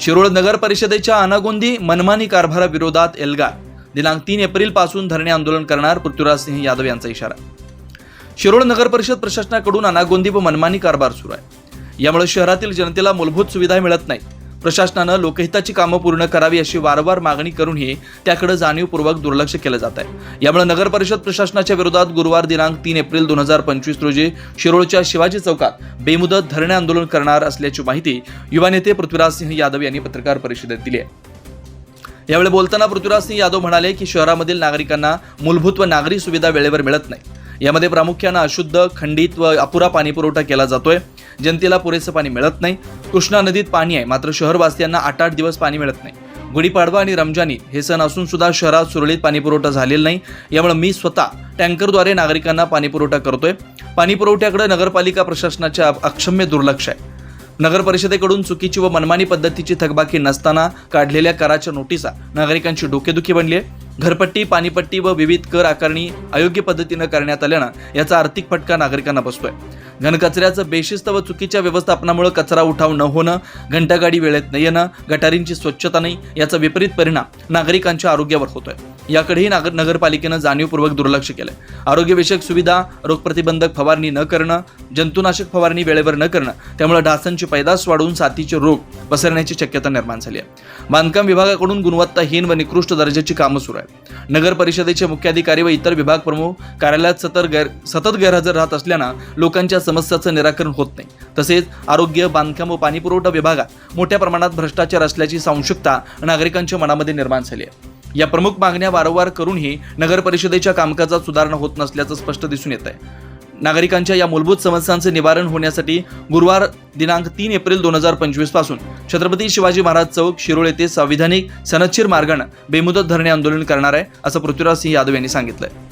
शिरोळ नगर परिषदेच्या अनागोंदी मनमानी कारभाराविरोधात एल्गार. दिनांक तीन एप्रिलपासून धरणे आंदोलन करणार पृथ्वीराज सिंह यादव यांचा इशारा. शिरोळ नगर परिषद प्रशासनाकडून अनागोंदी व मनमानी कारभार सुरू आहे. यामुळे शहरातील जनतेला मूलभूत सुविधा मिळत नाही प्रशासनानं लोकहिताची कामं पूर्ण करावी अशी वारंवार मागणी करूनही त्याकडे जाणीवपूर्वक दुर्लक्ष केलं जात आहे. यामुळे नगर परिषद प्रशासनाच्या विरोधात गुरुवार दिनांक तीन एप्रिल दोन हजार पंचवीस रोजी शिरोळच्या शिवाजी चौकात बेमुदत धरणे आंदोलन करणार असल्याची माहिती युवा नेते पृथ्वीराज सिंह यादव यांनी पत्रकार परिषदेत दिली आहे. यावेळी बोलताना पृथ्वीराज सिंह यादव म्हणाले की शहरामधील नागरिकांना मूलभूत व नागरी सुविधा वेळेवर मिळत नाही यामध्ये प्रामुख्यानं अशुद्ध खंडित व अपुरा पाणीपुरवठा केला जातोय. जनतेला पुरेसं पाणी मिळत नाही. कृष्णा नदीत पाणी आहे मात्र शहरवासियांना आठ आठ दिवस पाणी मिळत नाही. गुढीपाडवा आणि रमजानी हे सण असून सुद्धा शहरात सुरळीत पाणीपुरवठा झालेला नाही. यामुळे मी स्वतः टँकरद्वारे नागरिकांना पाणीपुरवठा करतोय. पाणीपुरवठ्याकडे नगरपालिका प्रशासनाचे अक्षम्य दुर्लक्ष आहे. नगर परिषदेकडून चुकीची व मनमानी पद्धतीची थकबाकी नसताना काढलेल्या कराच्या नोटिसा नागरिकांची डोकेदुखी बनली आहे घरपट्टी पाणीपट्टी व विविध कर आकारणी अयोग्य पद्धतीनं करण्यात आल्यानं याचा आर्थिक फटका नागरिकांना बसतोय. घनकचऱ्याचं बेशिस्त व चुकीच्या व्यवस्थापनामुळे कचरा उठाव न होणं घंटागाडी वेळेत न येणं गटारींची स्वच्छता नाही याचा विपरीत परिणाम नागरिकांच्या आरोग्यावर होतोय. याकडेही नागर नगरपालिकेनं जाणीवपूर्वक दुर्लक्ष केलंय. आरोग्यविषयक सुविधा रोगप्रतिबंधक फवारणी न करणं जंतुनाशक फवारणी वेळेवर न करणं त्यामुळे डासांची पैदास वाढून साथीचे रोग पसरण्याची शक्यता निर्माण झाली आहे. बांधकाम विभागाकडून गुणवत्ताहीन व निकृष्ट दर्जाची कामं सुरू आहेत. नगर परिषदेचे मुख्याधिकारी व इतर विभाग प्रमुख कार्यालयात सतत गैर सतत गैरहजर राहत असल्यानं लोकांच्या समस्याचं निराकरण होत नाही. तसेच आरोग्य बांधकाम व पाणीपुरवठा विभागात मोठ्या प्रमाणात भ्रष्टाचार असल्याची संशुकता नागरिकांच्या मनामध्ये निर्माण झाली आहे. या प्रमुख मागण्या वारंवार करूनही नगर परिषदेच्या कामकाजात सुधारणा होत नसल्याचं स्पष्ट दिसून येत आहे. नागरिकांच्या या मूलभूत समस्यांचे निवारण होण्यासाठी गुरुवार दिनांक तीन एप्रिल दोन हजार पंचवीसपासून छत्रपती शिवाजी महाराज चौक शिरोळ येथे संविधानिक सनच्छीर मार्गानं बेमुदत धरणे आंदोलन करणार आहे असं पृथ्वीराज सिंह यादव यांनी सांगितलंय.